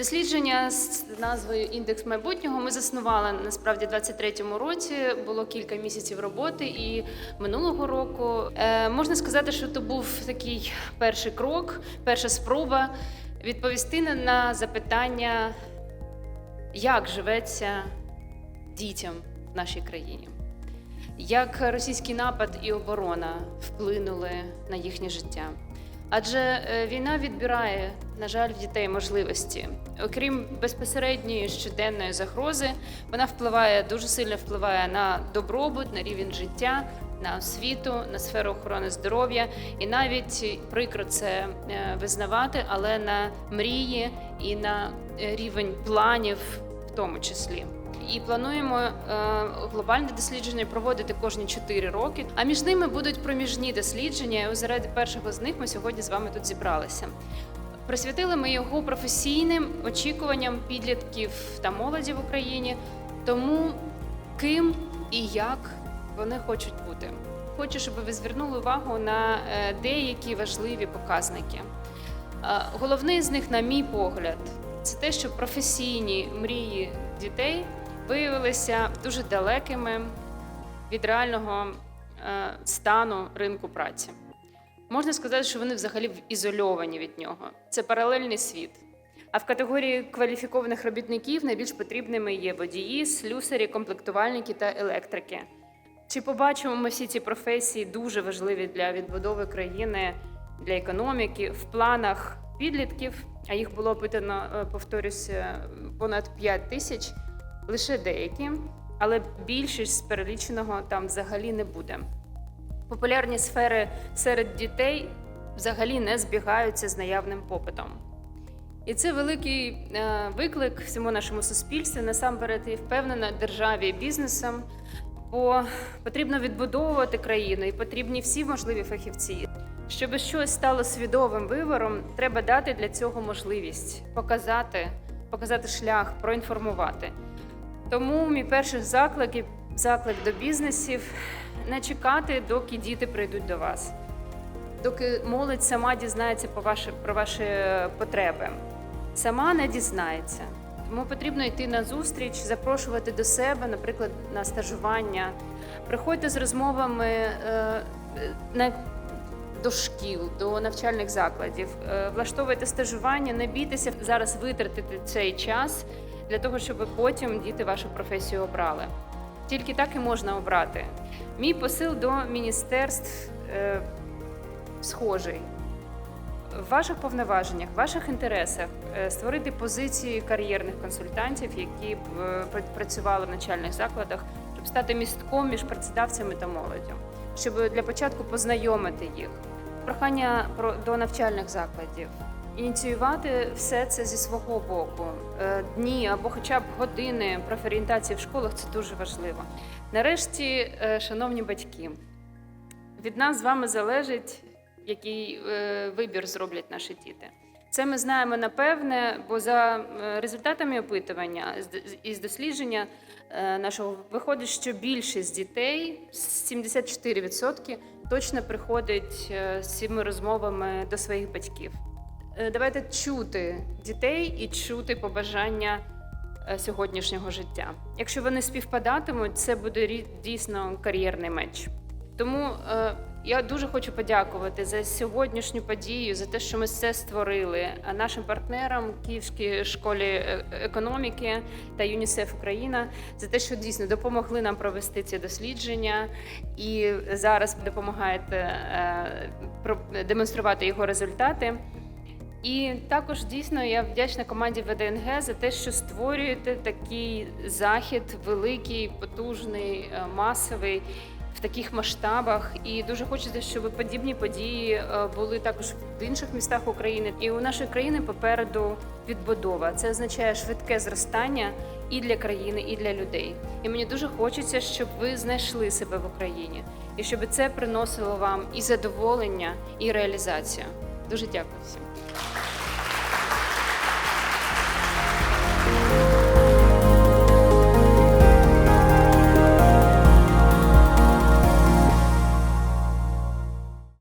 Дослідження з назвою Індекс майбутнього ми заснували насправді в 23-му році. Було кілька місяців роботи, і минулого року е, можна сказати, що то був такий перший крок, перша спроба відповісти на запитання, як живеться дітям в нашій країні, як російський напад і оборона вплинули на їхнє життя. Адже е, війна відбирає, на жаль, в дітей можливості. Окрім безпосередньої щоденної загрози, вона впливає дуже сильно впливає на добробут, на рівень життя, на освіту, на сферу охорони здоров'я, і навіть прикро це е, визнавати, але на мрії і на е, рівень планів, в тому числі. І плануємо е, глобальне дослідження проводити кожні 4 роки. А між ними будуть проміжні дослідження. І заради першого з них ми сьогодні з вами тут зібралися. Присвятили ми його професійним очікуванням підлітків та молоді в Україні, тому ким і як вони хочуть бути. Хочу, щоб ви звернули увагу на е, деякі важливі показники. Е, Головний з них, на мій погляд, це те, що професійні мрії дітей виявилися дуже далекими від реального е, стану ринку праці. Можна сказати, що вони взагалі ізольовані від нього. Це паралельний світ. А в категорії кваліфікованих робітників найбільш потрібними є водії, слюсарі, комплектувальники та електрики. Чи побачимо ми всі ці професії дуже важливі для відбудови країни, для економіки в планах підлітків? А їх було опитано, е, повторюся, понад 5 тисяч, лише деякі, але більшість з переліченого там взагалі не буде. Популярні сфери серед дітей взагалі не збігаються з наявним попитом. І це великий е, виклик всьому нашому суспільству, насамперед і впевнена державі і бізнесам, бо потрібно відбудовувати країну і потрібні всі можливі фахівці. Щоб щось стало свідомим вибором, треба дати для цього можливість показати, показати шлях, проінформувати. Тому мій перший заклик і заклик до бізнесів не чекати, доки діти прийдуть до вас, доки молодь сама дізнається по ваші, про ваші потреби. Сама не дізнається. Тому потрібно йти на зустріч, запрошувати до себе, наприклад, на стажування. Приходьте з розмовами е, на до шкіл, до навчальних закладів, Е, влаштовуйте стажування, не бійтеся зараз витратити цей час для того, щоб потім діти вашу професію обрали. Тільки так і можна обрати. Мій посил до міністерств е, схожий. В ваших повноваженнях, в ваших інтересах е, створити позиції кар'єрних консультантів, які б е, працювали в навчальних закладах, щоб стати містком між працедавцями та молоддю, щоб для початку познайомити їх. Прохання про до навчальних закладів. Ініціювати все це зі свого боку. Е, Дні або хоча б години профорієнтації в школах це дуже важливо. Нарешті, е, шановні батьки, від нас з вами залежить, який е, вибір зроблять наші діти. Це ми знаємо напевне, бо за результатами опитування із дослідження нашого виходить, що більшість дітей, 74%, точно приходить з цими розмовами до своїх батьків. Е, Давайте чути дітей і чути побажання е, сьогоднішнього життя. Якщо вони співпадатимуть, це буде дійсно кар'єрний меч. Тому е, я дуже хочу подякувати за сьогоднішню подію, за те, що ми це створили. Нашим партнерам Київській школі економіки та ЮНІСЕФ Україна за те, що дійсно допомогли нам провести ці дослідження і зараз допомагаєте демонструвати його результати. І також дійсно я вдячна команді ВДНГ за те, що створюєте такий захід великий, потужний, е, масовий в таких масштабах. І дуже хочеться, щоб подібні події е, були також в інших містах України. І у нашої країни попереду відбудова. Це означає швидке зростання і для країни, і для людей. І мені дуже хочеться, щоб ви знайшли себе в Україні, і щоб це приносило вам і задоволення, і реалізацію. Дуже дякую всім.